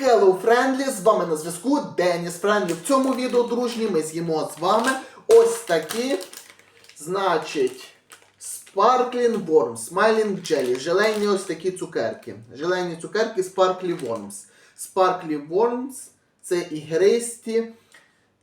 Hello Friendly, з вами на зв'язку Деніс Френдлі. В цьому відео, дружні, ми з'їмо з вами ось такі, значить, Sparkling Worms, Smiling Jelly, Желені ось такі цукерки. Желені цукерки Sparkly Worms. Sparkly Worms це ігристі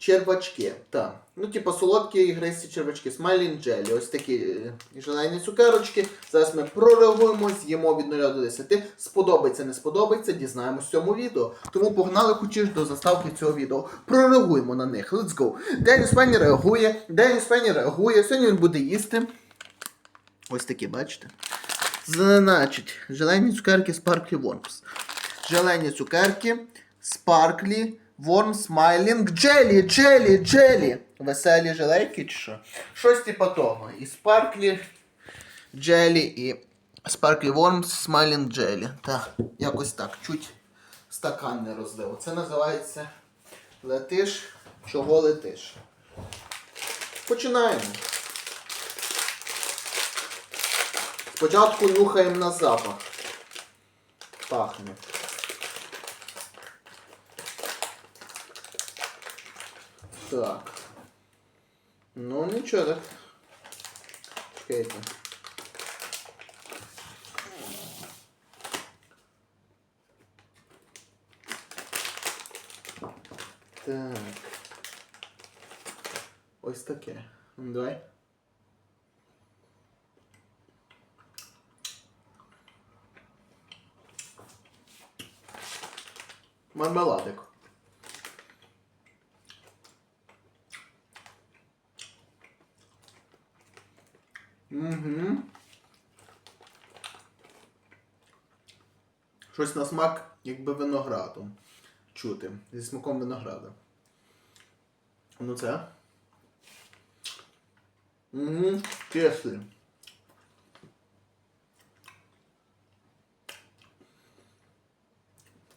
червачки. Так. Ну, типу, солодкі ігристі червачки, Smiling Jelly. Ось такі е, желейні цукерочки. Зараз ми прореагуємо, з'їмо від 0 до 10. Сподобається, не сподобається, дізнаємось в цьому відео. Тому погнали хочеш до заставки цього відео. Прореагуємо на них. Let's go. Деніс Фенні реагує. Деніс Фенні реагує. Сьогодні він буде їсти. Ось такі, бачите? Значить, желейні цукерки Sparkly Worms. Желейні цукерки Sparkly Worm Smiling Jelly, Jelly, Jelly. Веселі желейки чи що? Щось типу того. І Sparkly Jelly і Sparkly Worms Smiling Jelly. Так, якось так. Чуть стакан не розлив. Це називається летиш, чого летиш. Починаємо. Спочатку нюхаємо на запах. Пахне. Так. Ну нічого так. Чекайте. Так. Ось таке. Ну, Давай. Мармеладик. Угу. Щось на смак, якби виноградом. Чути. Зі смаком винограда. Ну це. Угу. Кислий.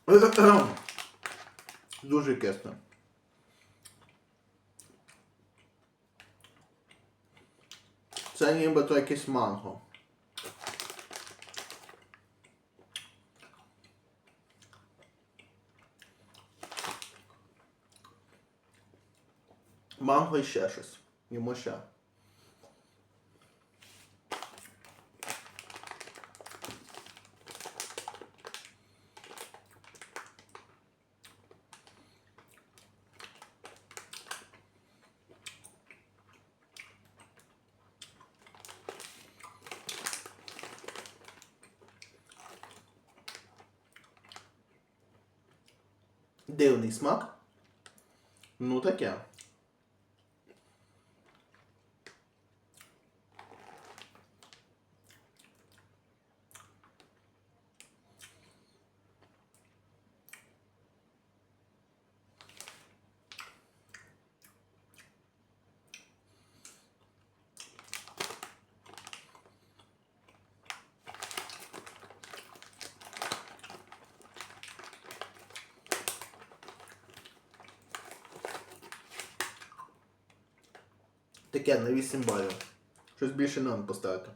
Дуже кисло. Це нібито якесь манго. Манго і ще щось. Йому ще. Дивний смак. Ну таке. Таке на 8 балів. Щось більше нам поставити.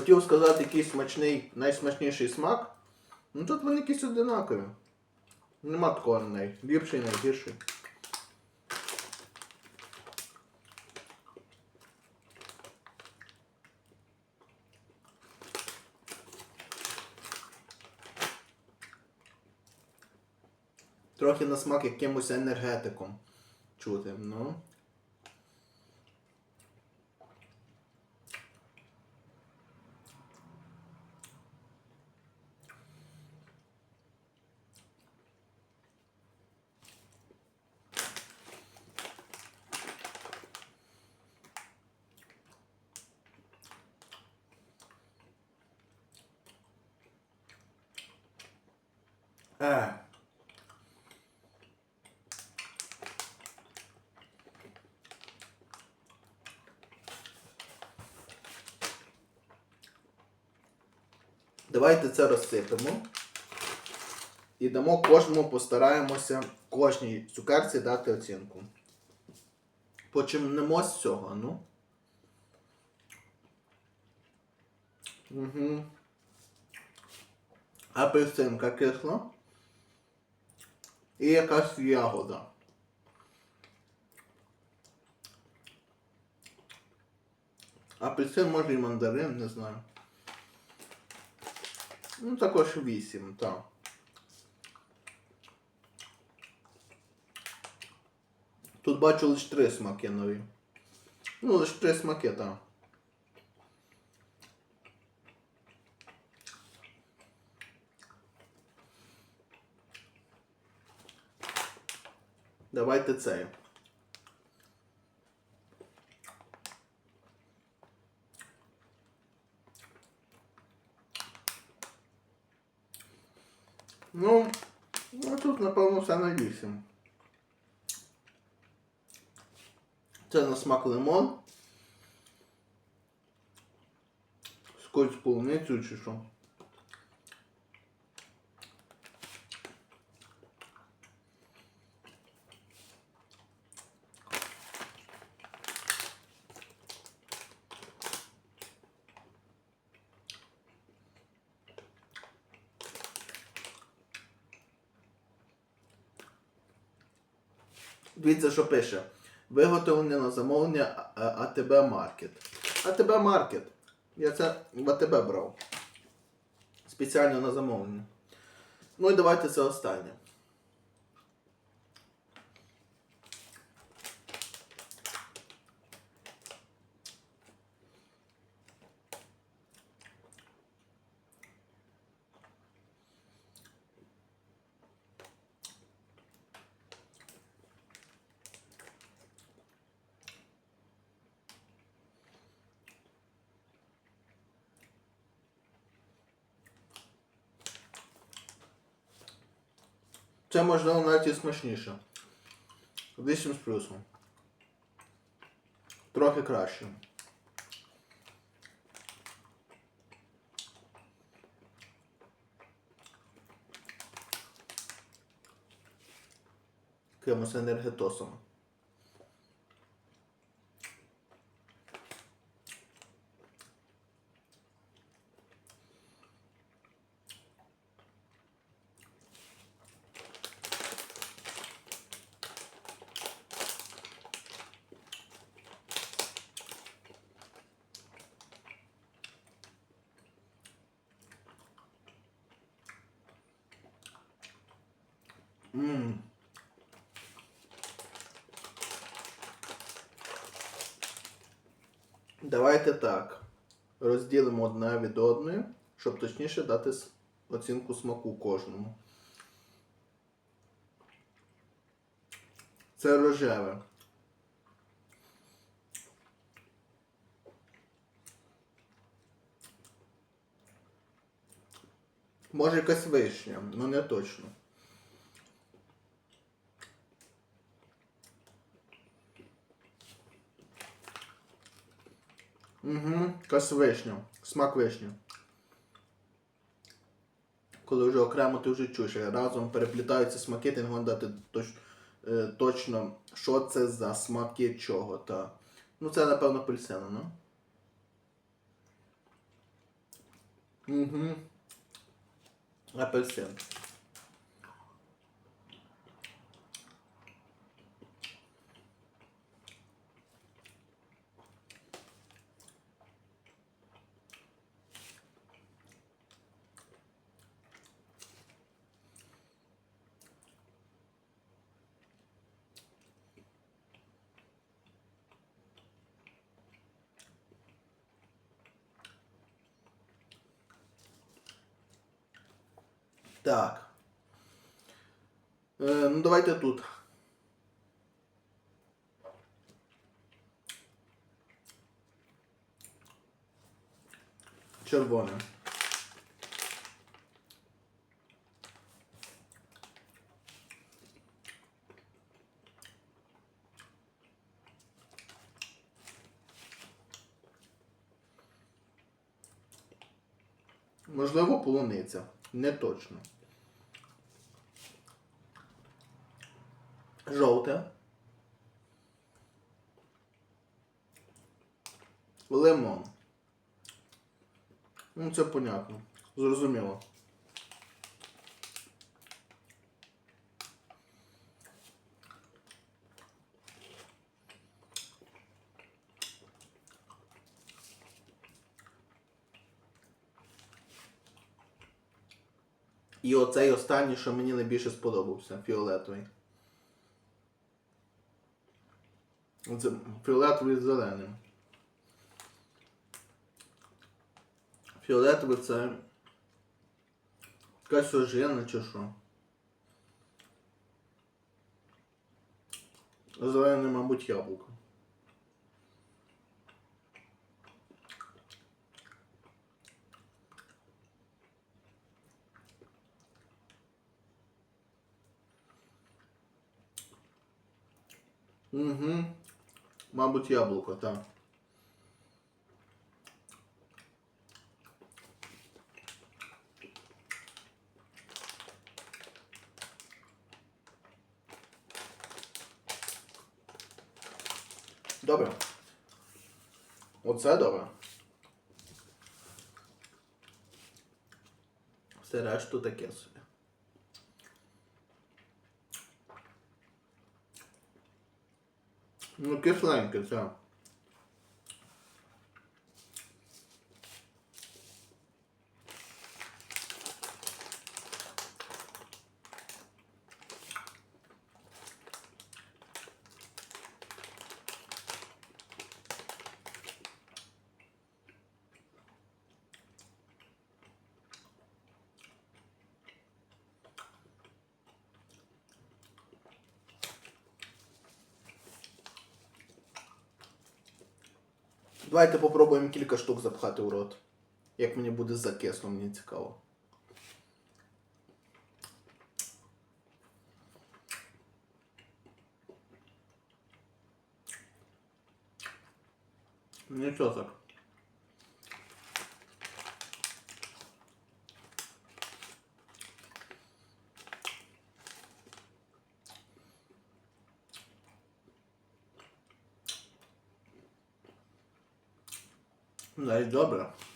Хотів сказати якийсь смачний, найсмачніший смак. Ну тут вони якісь одинакові. Нема такого най. Ліпший, найгірший. Трохи на смак якимось енергетиком чути. Ну. Е. Давайте це розсипемо. І дамо кожному, постараємося кожній цукерці дати оцінку. Почнемо з цього, ну. Угу. Апельсинка кисла. І якась ягода. Апельсин може і мандарин, не знаю. Ну, також 8, так. Тут бачу лише три смаки нові. Ну, лише три смаки, так. Давайте цей. Ну, ну тут, напевно, все на 8. Це на смак лимон. Скотч полуницю чи що. Дивіться, що пише. Виготовлення на замовлення АТБ Маркет. АТБ Маркет. Я це в АТБ брав. Спеціально на замовлення. Ну і давайте це останнє. Це можливо навіть і смачніше. 8 з плюсом. Трохи краще. Якимось енергетосом. Ммм. Давайте так. Розділимо одне від одної, щоб точніше дати оцінку смаку кожному. Це рожеве. Може якась вишня, але не точно. Угу, якась вишня. Смак вишні. Коли вже окремо ти вже чуєш, разом переплітаються смаки, ти не можеш дати точ, е, точно, що це за смаки чого. Та. Ну це напевно апельсина, ну? Угу. Апельсин. Так. Е, ну давайте тут. Червоне. Можливо, полуниця. Не точно. Жовте. Лимон. Ну, це понятно. Зрозуміло. І оцей останній, що мені найбільше сподобався, фіолетовий. Це фіолетовий з зеленим. Фіолетовий це якась ожина чи що. Зелений, мабуть, яблуко. Угу. Мабуть, яблуко, так. Добре. Оце добре. Все решту таке собі. Ну, кисленьке, це. Давайте попробуємо кілька штук запхати в рот. Як мені буде закисло, мені цікаво. Нічого так. Навіть добре. Нічого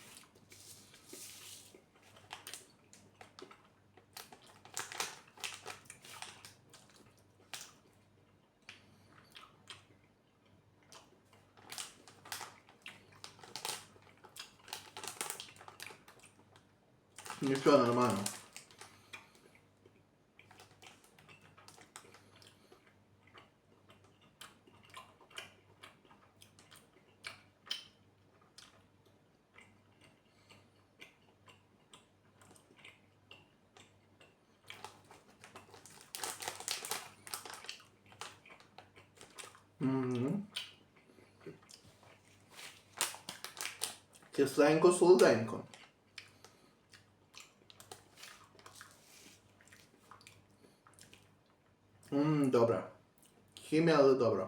Кисленько, солоденько. Ммм, добре. Хімія, але добре.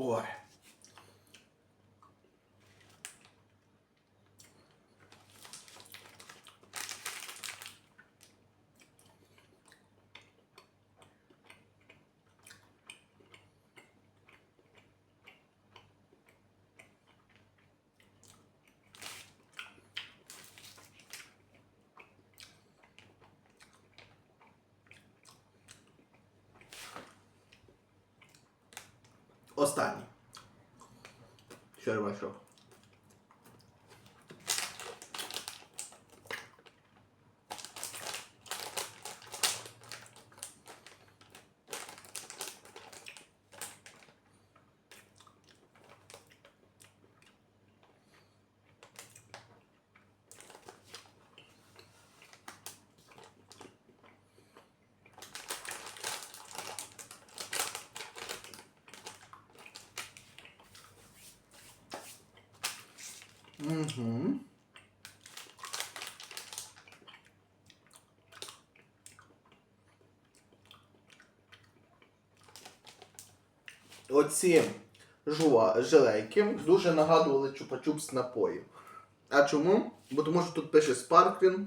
Ой. Останній. Червачок. Угу. Оці жуа, желейки дуже нагадували чупа-чупс напоїв. А чому? Бо тому що тут пише Sparkling,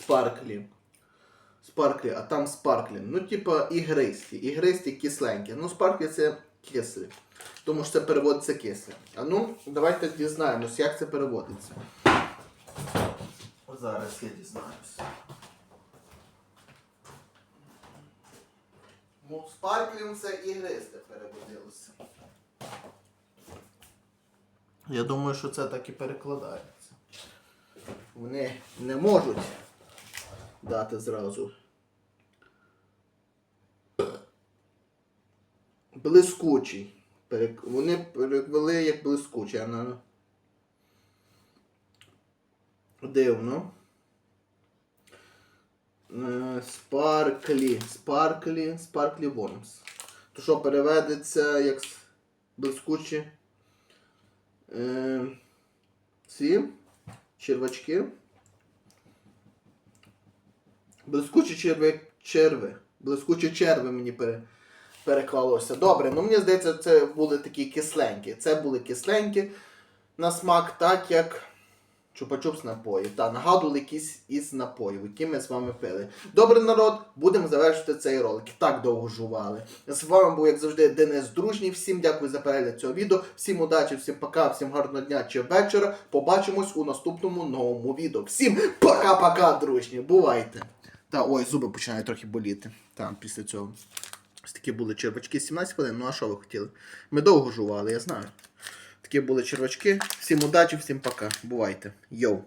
Sparkly. Спарклі, а там спарклін. Ну, типа ігристі, ігристі кисленькі. Ну, спарклі це кислі. Тому що це переводиться кисле. А ну, давайте дізнаємось, як це переводиться. От зараз я дізнаюся. Ну, спарклін це ігристе переводилося. Я думаю, що це так і перекладається. Вони не можуть дати зразу. Блискучий. Вони перевели як блискучий, а. Дивно. Спарклі. Спарклі. Спарклі Вормс. То що переведеться як блискучі. Е, ці червачки. Блискучі черви. черви. Блискучі черви мені пере, переклалося. Добре, ну мені здається, це були такі кисленькі. Це були кисленькі на смак, так як чупа-чупс напої. Та нагадували якісь із напоїв, які ми з вами пили. Добре, народ, будемо завершити цей ролик. Так довго жували. З вами був, як завжди, Денис Дружній. Всім дякую за перегляд цього відео. Всім удачі, всім пока, всім гарного дня чи вечора. Побачимось у наступному новому відео. Всім пока-пока, дружні. Бувайте! Та ой, зуби починають трохи боліти. Там після цього. Ось такі були червачки 17 хвилин. Ну а що ви хотіли? Ми довго жували, я знаю. Такі були червачки. Всім удачі, всім пока. Бувайте. Йоу.